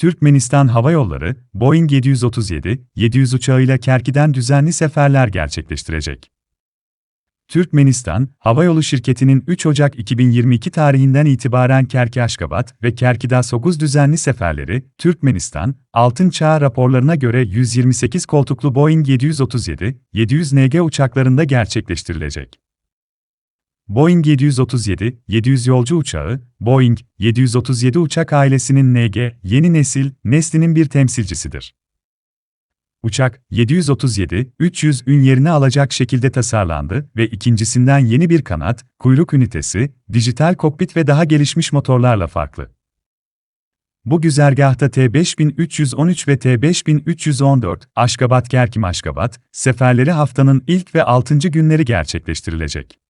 Türkmenistan Hava Yolları, Boeing 737-700 uçağıyla Kerki'den düzenli seferler gerçekleştirecek. Türkmenistan, Havayolu Şirketi'nin 3 Ocak 2022 tarihinden itibaren Kerki-Aşkabat ve Kerki-Dasoguz düzenli seferleri, Türkmenistan, Altın Çağ raporlarına göre 128 koltuklu Boeing 737-700 NG uçaklarında gerçekleştirilecek. Boeing 737-700 yolcu uçağı, Boeing 737 uçak ailesinin NG, yeni nesil, neslinin bir temsilcisidir. Uçak, 737-300 ün yerini alacak şekilde tasarlandı ve ikincisinden yeni bir kanat, kuyruk ünitesi, dijital kokpit ve daha gelişmiş motorlarla farklı. Bu güzergahta T5313 ve T5314, Aşkabat Kerkim Aşkabat, seferleri haftanın ilk ve 6. günleri gerçekleştirilecek.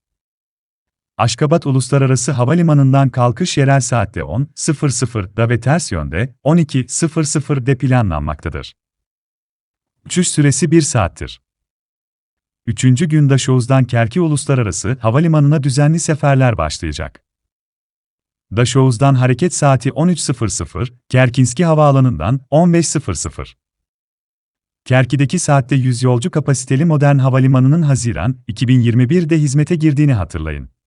Aşkabat Uluslararası Havalimanı'ndan kalkış yerel saatte 10.00'da ve ters yönde 12.00'de planlanmaktadır. Uçuş süresi 1 saattir. Üçüncü gün Daşoğuz'dan Kerki Uluslararası Havalimanı'na düzenli seferler başlayacak. Daşoğuz'dan hareket saati 13.00, Kerkinski Havaalanı'ndan 15.00. Kerki'deki saatte 100 yolcu kapasiteli modern havalimanının Haziran 2021'de hizmete girdiğini hatırlayın.